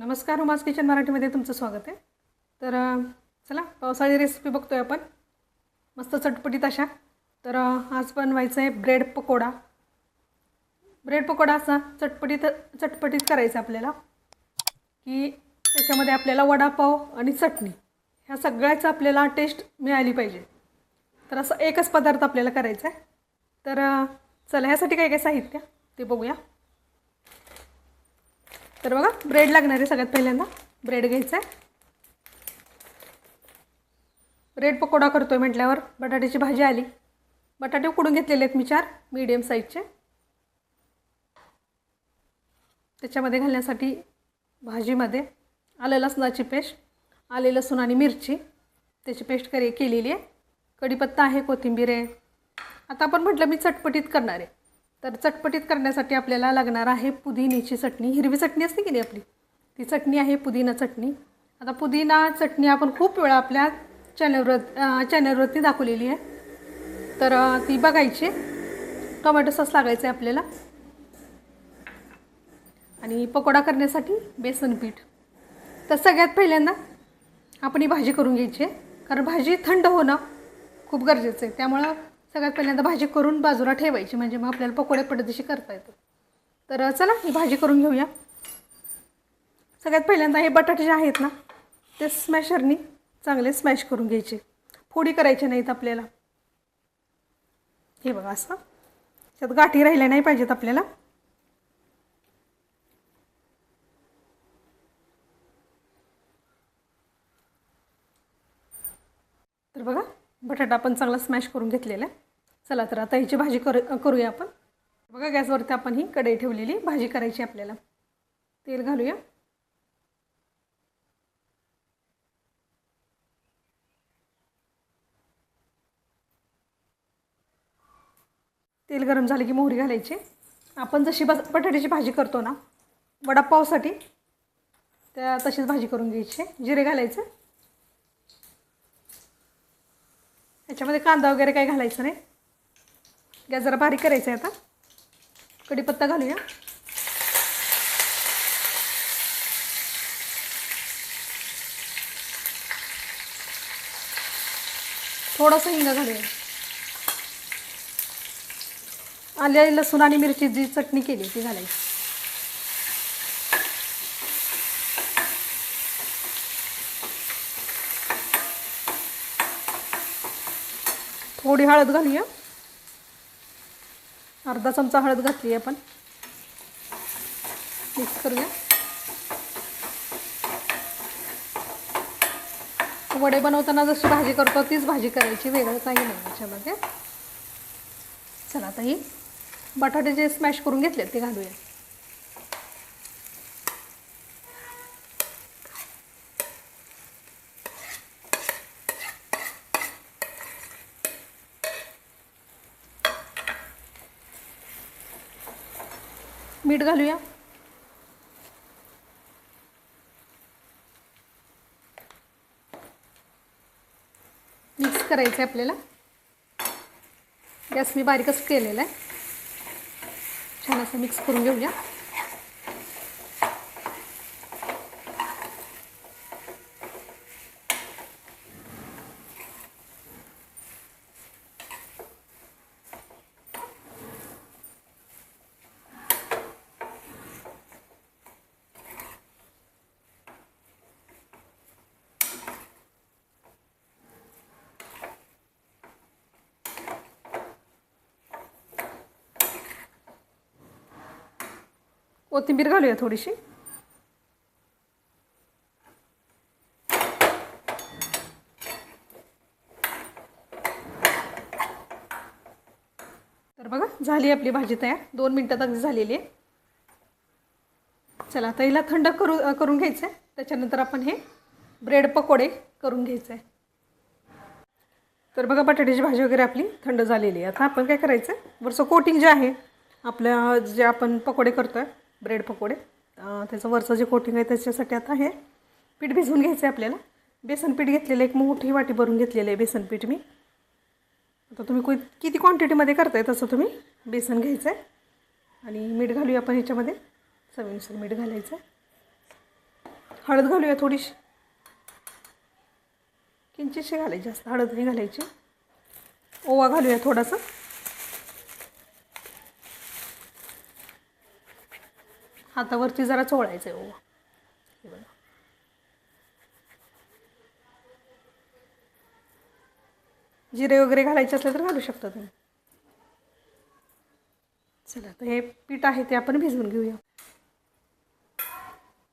नमस्कार उमास किचन मराठीमध्ये तुमचं स्वागत आहे. तर चला पावसाळी रेसिपी बघतोय आपण. मस्त चटपटीत अशा. तर आज बनवायचं आहे ब्रेड पकोडा. ब्रेड पकोडा असा चटपटीत चटपटीत करायचा आपल्याला. की त्याच्यामध्ये आपल्याला वडापाव आणि चटणी ह्या सगळ्याचं आपल्याला टेस्ट मिळाली पाहिजे. तर असं एकच पदार्थ आपल्याला करायचा आहे तर चला ह्यासाठी काय काय साहित्य ते बघूया. तर बघा ब्रेड लागणार आहे सगळ्यात पहिल्यांदा. ब्रेड घ्यायचं आहे. ब्रेड पकोडा करतो आहे म्हटल्यावर बटाट्याची भाजी आली. बटाटे उकडून घेतलेले आहेत मी चार मीडियम साईजचे त्याच्यामध्ये घालण्यासाठी भाजीमध्ये आलं लसणाची पेस्ट आले लसूण आणि मिरची. त्याची पेस्ट करे केलेली आहे. कढीपत्ता आहे कोथिंबीर आहे. आता आपण म्हटलं मी चटपटीत करणार आहे. तर चटपटीत करण्यासाठी आपल्याला लागणार आहे पुदिन्याची चटणी. हिरवी चटणी असते की नाही आपली? ती चटणी आहे पुदिना चटणी. आता पुदिना चटणी आपण खूप वेळा आपल्या चॅनलवर चॅनलवरती दाखवलेली आहे. तर ती बघायची. टोमॅटो सॉस लागायचं आहे आपल्याला. आणि पकोडा करण्यासाठी बेसन पीठ. तर सगळ्यात पहिल्यांदा आपण ही भाजी करून घ्यायची आहे. कारण भाजी थंड होणं खूप गरजेचं आहे. त्यामुळं सगळ्यात पहिल्यांदा भाजी करून बाजूला ठेवायची म्हणजे मग आपल्याला पकोडे पद्धतीशी करता येतात. तर चला ही भाजी करून घेऊया. सगळ्यात पहिल्यांदा हे बटाटे जे आहेत ना ते स्मॅशरनी चांगले स्मॅश करून घ्यायचे. फोडी करायचे नाहीत आपल्याला. हे बघा असं. त्यात गाठी राहिल्या नाही पाहिजेत आपल्याला. तर बघा बटाटा आपण चांगला स्मॅश करून घेतलेला आहे. चला तर आता ह्याची भाजी करू करूया आपण. बघा गॅसवरती आपण ही कढई ठेवलेली. भाजी करायची आपल्याला. तेल घालूया. तेल गरम झाले की मोहरी घालायची. आपण जशी बस बटाट्याची भाजी करतो ना वडापावसाठी त्या तशीच भाजी करून घ्यायची. जिरे घालायचं. त्याच्यामध्ये कांदा वगैरे काही घालायचं नाही. गॅस जरा बारीक करायचं आहे आता. कढीपत्ता घालूया. थोडंसं हिंग घालूया. आल्या लसूण आणि मिरची जी चटणी केली ती घालायची. थोडी हळद घालूया. अर्धा चमचा हळद घातली आपण. मिक्स करूया. वडे बनवताना जशी भाजी करतो तीच भाजी करायची वेगळं काही नाही याच्यामध्ये. चला आता ही बटाटे जे स्मॅश करून घेतले ते घालूया. मीठ घालूया. मिक्स करायचं आहे आपल्याला. गॅस मी बारीकच केलेला आहे छान असं मिक्स करून घेऊया. कोथिंबीर घालूया थोडीशी. तर बघा झाली आपली भाजी तयार. दोन मिनटात अगदी झालेली आहे. चला आता हिला थंड करू करून घ्यायचं आहे त्याच्यानंतर आपण हे ब्रेड पकोडे करून घ्यायचं आहे तर बघा बटाट्याची भाजी वगैरे आपली थंड झालेली आहे. आता आपण काय करायचं आहे वरचं कोटिंग जे आहे आपल्या जे आपण पकोडे करतो आहे ब्रेड पकोडे. त्याचं वरचं जे कोटिंग आहे त्याच्यासाठी आता हे पीठ भिजवून घ्यायचं आहे आपल्याला. बेसन पीठ घेतलेलं एक मोठी वाटी भरून घेतलेलं आहे बेसन पीठ मी. आता तुम्ही कोई किती क्वांटिटीमध्ये करताय तसं तुम्ही बेसन घ्यायचं आहे आणि मीठ घालूया आपण ह्याच्यामध्ये. चवीनुसार मीठ घालायचं. आहे हळद घालूया थोडीशी. किंचितशी घालायची जास्त हळद नाही घालायची. ओवा घालूया थोडासा. हातावरती जरा चोळायचं आहे हो. ओवा हे बघा. जिरे वगैरे घालायचे असले तर घालू शकता तुम्ही. चला तर हे पीठ आहे ते आपण भिजवून घेऊया.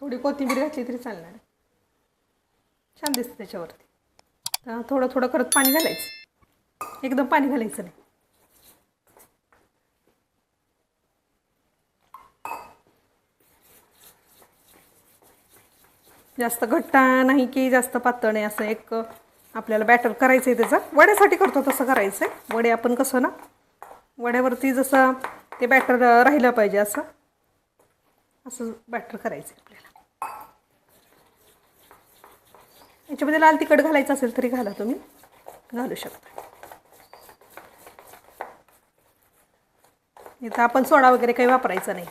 थोडी कोथिंबीर घातली तरी चालणार. छान दिसतं त्याच्यावरती. तर थोडं थोडं करत पाणी घालायचं. एकदम पाणी घालायचं नाही. जास्त घट्ट नाही की जास्त पातळ नाही असं एक आपल्याला बॅटर करायचं आहे त्याचं. वड्यासाठी करतो तसं करायचं आहे वडे आपण कसं ना वड्यावरती जसं ते बॅटर राहिलं पाहिजे असं असं बॅटर करायचं आहे आपल्याला. याच्यामध्ये लाल तिखट घालायचं असेल तरी घाला तुम्ही. घालू शकता. इथं आपण सोडा वगैरे काही वापरायचा नाही.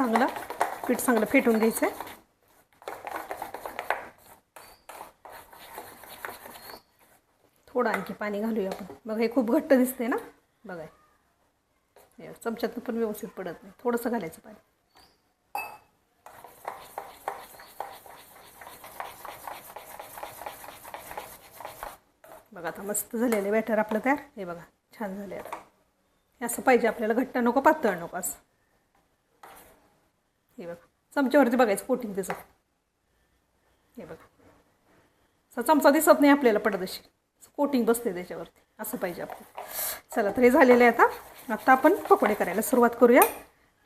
चांगलं पीठ चांगलं फेटून घ्यायचं आहे थोडं आणखी पाणी घालूया आपण. बघा हे खूप घट्ट दिसते ना? बघा. हे चमच्यातनं पण व्यवस्थित पडत नाही. थोडंसं घालायचं पाणी. बघा आता मस्त झालेलं बॅटर आपलं तयार. हे बघा छान झाले आता. हे असं पाहिजे आपल्याला घट्ट नको पातळ नको असं. हे बघा. चमच्यावरती बघायचं कोटिंग त्याचं. हे बघा. असा चमचा दिसत नाही आपल्याला पडत अशी. कोटिंग बसते त्याच्यावरती. असं पाहिजे आपलं चला तर हे झालेलं आहे आता. आत्ता आपण पकोडे करायला सुरुवात करूया.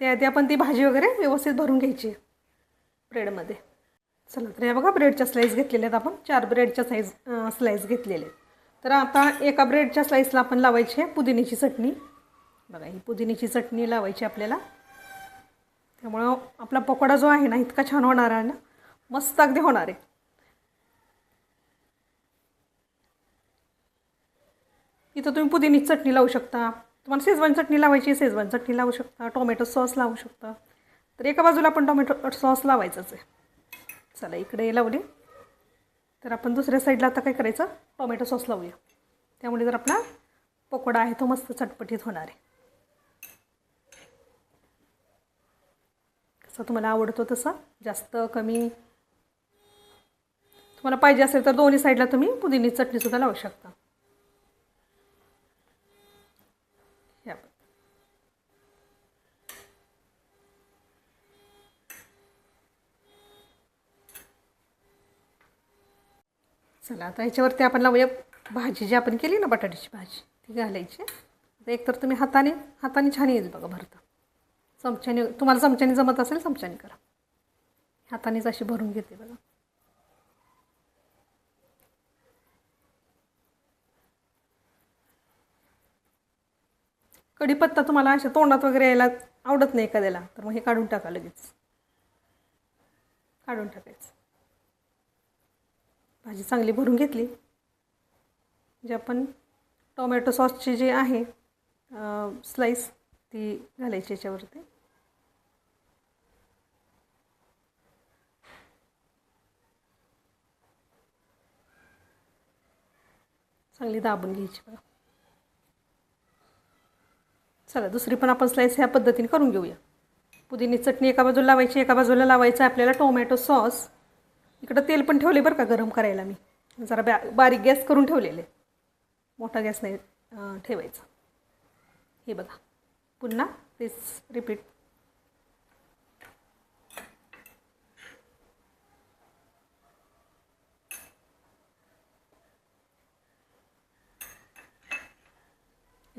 त्याआधी आपण ती भाजी वगैरे व्यवस्थित भरून घ्यायची आहे. ब्रेडमध्ये. चला तर हे बघा ब्रेडच्या स्लाईस घेतलेल्या आहेत आपण. चार ब्रेडच्या साईज स्लाईस घेतलेले आहेत. तर आता एका ब्रेडच्या स्लाईसला आपण लावायची आहे पुदिन्याची चटणी. बघा ही पुदिन्याची चटणी लावायची आपल्याला. त्यामुळं आपला पकोडा जो आहे ना इतका छान होणार आहे ना मस्त अगदी होणार आहे. इथं तुम्ही पुदिनीची चटणी लावू शकता. तुम्हाला शेजवान चटणी लावायची शेजवान चटणी लावू शकता टोमॅटो सॉस लावू शकता. तर एका बाजूला आपण टोमॅटो सॉस लावायचंच आहे. चला इकडे लावली. तर आपण दुसऱ्या साईडला आता काय करायचं? टोमॅटो सॉस लावूया. त्यामुळे जर आपला पकोडा आहे तो मस्त चटपटीत होणार आहे. जसा तुम्हाला आवडतो तसा जास्त कमी. तुम्हाला पाहिजे असेल तर दोन्ही साईडला तुम्ही पुदिनी चटणीसुद्धा लावू शकता. चला आता ह्याच्यावरती आपण लावूया भाजी जी आपण केली ना बटाट्याची भाजी ती घालायची. एकतर तुम्ही हाताने हाताने छान येईल बघा भरतं. चमच्याने तुम्हाला चमच्याने जमत असेल चमच्याने करा. हातानेच अशी भरून घेते बघा. कढीपत्ता तुम्हाला अशा तोंडात वगैरे यायला आवडत नाही एखाद्याला तर मग हे काढून टाका लगेच. काढून टाकायचं. भाजी चांगली भरून घेतली. जे आपण टोमॅटो सॉसची जी आहे स्लाईस ती घालायची याच्यावरती. चांगली दाबून घ्यायची बघा चला दुसरी पण आपण स्लाईस ह्या पद्धतीने करून घेऊया. पुदिनी चटणी एका बाजूला लावायची एका बाजूला लावायचं आपल्याला टोमॅटो सॉस इकडं तेल पण ठेवले बरं का गरम करायला मी. जरा बॅ बारीक गॅस करून ठेवलेले मोठा गॅस नाही ठेवायचा. हे बघा. पुन्हा तेच रिपीट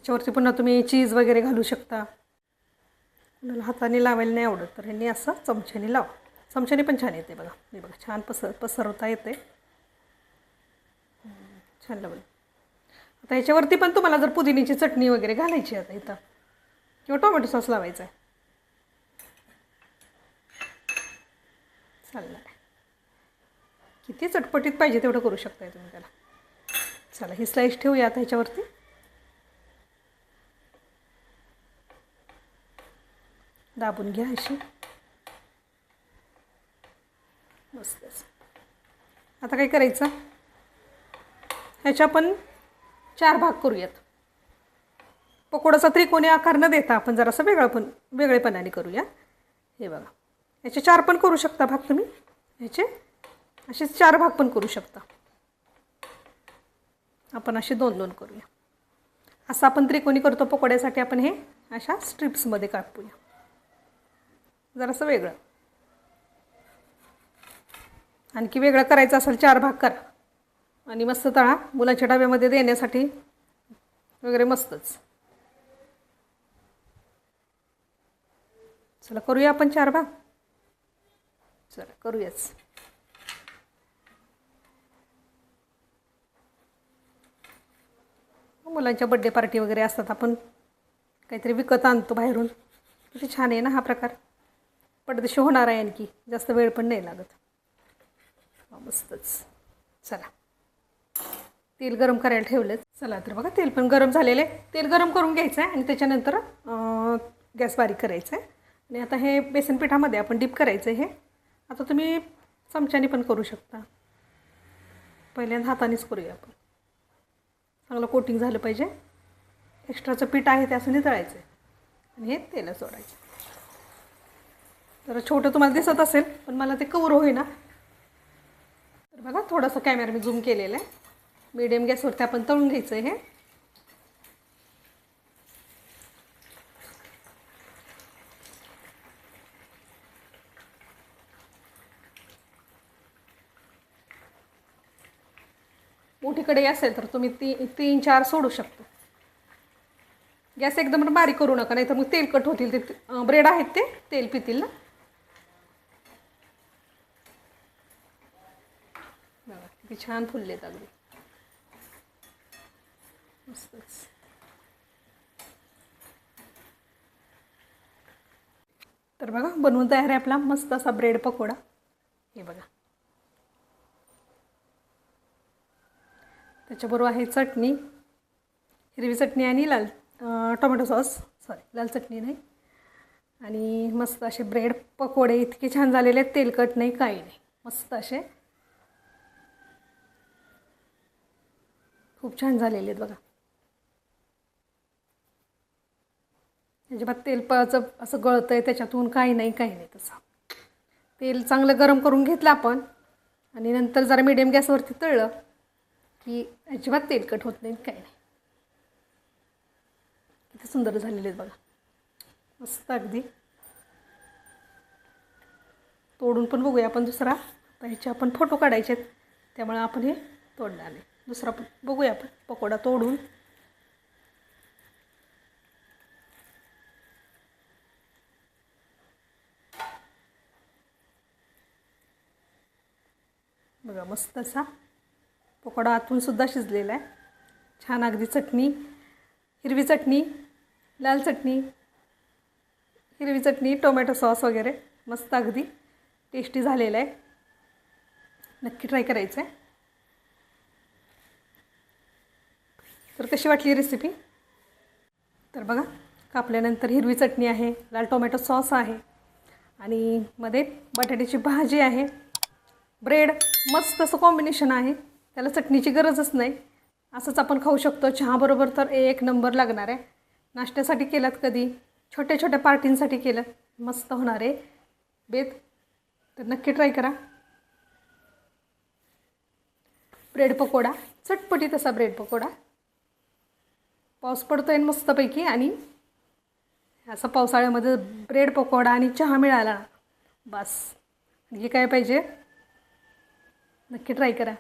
याच्यावरती पुन्हा तुम्ही चीज वगैरे घालू शकता. कुणाला हाताने लावायला नाही आवडत तर ह्यांनी असं चमच्याने लावा. चमच्याने पण छान येते बघा. मी बघा छान पसर पसरवता येते. छान लावलं आता ह्याच्यावरती पण तुम्हाला जर पुदिनीची चटणी वगैरे घालायची आता इथं किंवा टोमॅटो सॉस लावायचा आहे. चाललं आहे किती चटपटीत पाहिजे तेवढं करू शकताय तुम्ही त्याला. चला ही स्लाईस ठेवूया आता ह्याच्यावरती. दाबून घ्या अशी. मस्तच आता काय करायचं? ह्याच्या आपण चार भाग करूयात. पकोडाचा त्रिकोणी आकार न देता आपण जरासं वेगळं पण वेगळेपणाने करूया. हे बघा. ह्याचे चार पण करू शकता भाग तुम्ही. ह्याचे असे चार भाग पण करू शकता. आपण असे दोन दोन करूया. असं आपण त्रिकोणी करतो पकोड्यासाठी आपण हे अशा स्ट्रिप्समध्ये कापूया. जरासं वेगळं. आणखी वेगळं करायचं असेल चार भाग करा. आणि मस्त तळा मुलाच्या डब्यामध्ये देण्यासाठी वगैरे मस्तच. चला करूया आपण चार भाग? चला करूयाच. मुलांच्या बड्डे पार्टी वगैरे असतात आपण काहीतरी विकत आणतो बाहेरून. किती छान आहे ना हा प्रकार. पडदेशी होणार आहे आणखी जास्त वेळ पण नाही लागत. मस्तच. चला. तेल गरम करायला ठेवलं चला तर बघा तेल पण गरम झालेलं आहे. तेल गरम करून घ्यायचं आहे आणि त्याच्यानंतर गॅस बारीक करायचा आहे आणि आता हे बेसन पिठामध्ये आपण डीप करायचं आहे हे. आता तुम्ही चमच्याने पण करू शकता. पहिल्यांदा हातानेच करूया आपण. चांगलं कोटिंग झालं पाहिजे. एक्स्ट्राचं पीठ आहे ते असं नितळायचं आहे आणि हे तेलच सोडायचं. जरा छोटं तुम्हाला दिसत असेल पण मला ते कवर होईना. तर बघा थोडंसं कॅमेरा मी झूम केलेलं आहे. मीडियम गॅसवरती आपण तळून घ्यायचं आहे हे. मोठी कढई असेल तर तुम्ही ती तीन चार सोडू शकता. गॅस एकदम बारीक करू नका नाही तर मग तेलकट होतील ते ब्रेड आहेत ते तेल पितील ना बघा किती छान फुललेत अगदी. मस्तच तर बघा बनवून तयार आहे आपला मस्त असा ब्रेड पकोडा. हे बघा. त्याच्याबरोबर आहे चटणी. हिरवी चटणी आणि लाल टोमॅटो सॉस. सॉरी लाल चटणी नाही. आणि मस्त असे ब्रेड पकोडे इतके छान झालेले आहेत तेलकट नाही काही नाही. मस्त असे. खूप छान झालेले आहेत बघा. अजिबात तेलपाचं असं गळतं आहे त्याच्यातून काही नाही काही नाही तसं. तेल चांगलं गरम करून घेतलं आपण आणि नंतर जरा मिडियम गॅसवरती तळलं की अजिबात तेलकट होत नाही काही नाही. किती सुंदर झालेले आहेत बघा. मस्त अगदी. तोडून पण बघूया आपण दुसरा. आता ह्याचे आपण फोटो काढायचे आहेत त्यामुळे आपण हे तोडणार नाही. दुसरा बघूया आपण पकोडा तोडून. बघा मस्त असा पकोडा आतून सुद्धा शिजलेला आहे. छान अगदी चटणी हिरवी चटणी लाल चटणी हिरवी चटणी टोमॅटो सॉस वगैरे मस्त अगदी टेस्टी झालेलं आहे. नक्की ट्राय करायचं आहे तर कशी वाटली रेसिपी तर बघा कापल्यानंतर हिरवी चटणी आहे लाल टोमॅटो सॉस आहे आणि मध्ये बटाट्याची भाजी आहे. ब्रेड मस्त असं कॉम्बिनेशन आहे. त्याला चटणीची गरजच नाही. असंच आपण खाऊ शकतो. चहाबरोबर तर एक नंबर लागणार आहे. नाश्त्यासाठी केलात कधी? छोट्या छोट्या पार्टींसाठी केलं. मस्त होणार आहे. बेत तर नक्की ट्राय करा. ब्रेड पकोडा. चटपटीत असा ब्रेड पकोडा. पाऊस पडतो आहे मस्तपैकी आणि असं पावसाळ्यामध्ये ब्रेड पकोडा आणि चहा मिळाला. बस. हे काय पाहिजे? नक्की ट्राय करा.